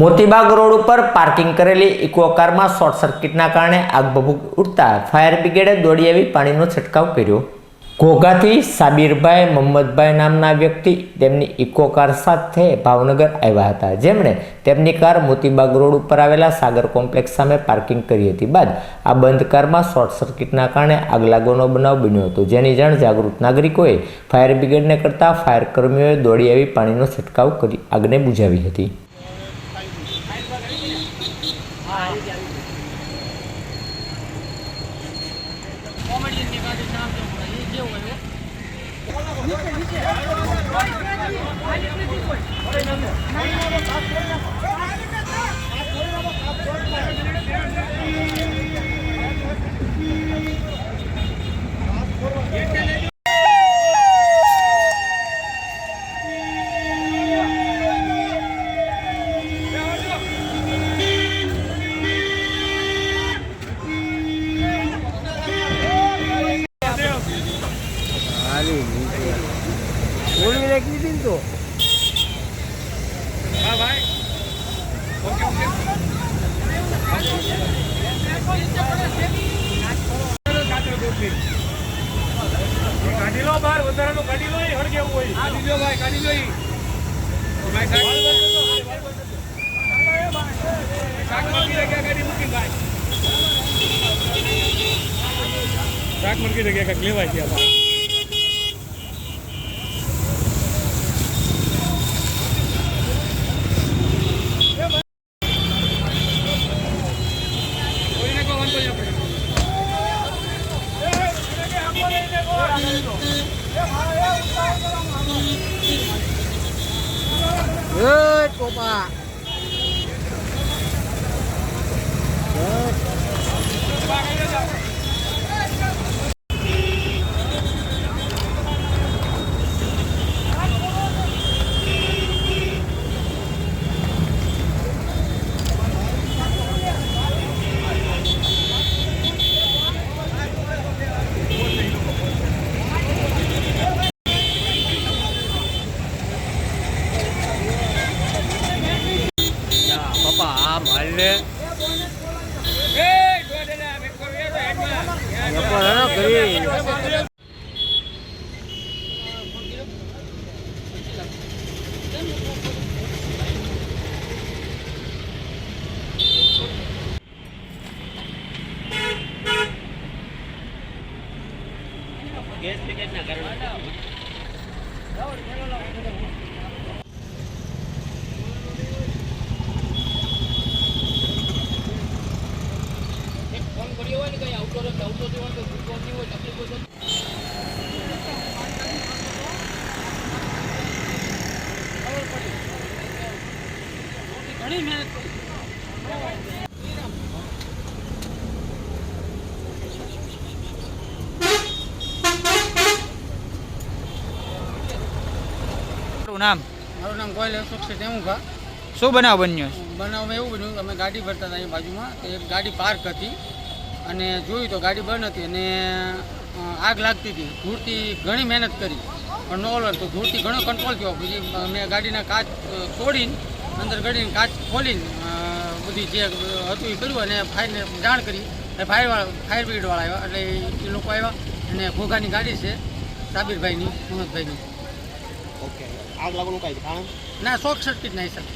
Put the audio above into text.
Moti Bagh road ઉપર parking કરેલી eco કારમાં શોર્ટ સર્કિટના કારણે આગ ભભૂક ઉઠતા ફાયર બ્રિગેડે દોડી આવી પાણીનો છંટકાવ કર્યો. ઘોઘાથી સાબિરભાઈ મોહમ્મદભાઈ નામના વ્યક્તિ તેમની ઇકો કાર સાથે ભાવનગર આવ્યા હતા. જેમણે તેમની કાર મોતીબાગ રોડ ઉપર આવેલા સાગર કોમ્પ્લેક્સ સામે પાર્કિંગ કરી હતી બાદ આ બંધ કારમાં શોર્ટ સર્કિટના કારણે આગ લાગવાનો બનાવ બન્યો હતો. જેની જાણ જાગૃત નાગરિકોએ ફાયર બ્રિગેડને કરતાં ફાયર કર્મીઓએ દોડી આવી પાણીનો છંટકાવ કરી આગને બુઝાવી હતી. નીચે નીચે કીધી ને તો કાઢી લો બહાર વધારાનું કાઢી લો હળગેવું હોય કાઢી લો ભાઈ કાઢી લો. ભાઈ શાક- મૂકી જગ્યા ગાડી મૂકી ભાઈ શાક મૂકી જગ્યા કાંઈક લેવાય છે એ ટોપા ગેસ લિકેજના કારણે ફોન કર્યો હોય ને કંઈ આવતો આવતો હોય તો ભૂખ હોય તકલીફ તકલીફો તમારું નામ? મારું નામ ગોયલ અશોક છે તેવું શું બનાવ બન્યો છે? એવું બન્યું કે અમે ગાડી ભરતા હતા અહીં બાજુમાં તો એક ગાડી પાર્ક હતી. અને જોયું તો ગાડી બંધ હતી અને આગ લાગતી હતી. ધૂળથી ઘણી મહેનત કરી પણ નો ઓલર તો ધૂળથી ઘણો કંટ્રોલ થયો. પછી મેં ગાડીના કાચ તોડીને અંદર ગળીને કાચ ખોલીને બધી જે હતું એ કર્યું અને ફાયરને જાણ કરી. અને ફાયરવાળા ફાયર બ્રિગેડવાળા આવ્યા. એટલે એ લોકો આવ્યા અને ઘોઘાની ગાડી છે સાબીરભાઈની મોહમ્મદભાઈની ઓકે. આગ લાગવાનું કાંઈ કારણ? ના શોર્ટ સર્કિટ નહીં હિસાબે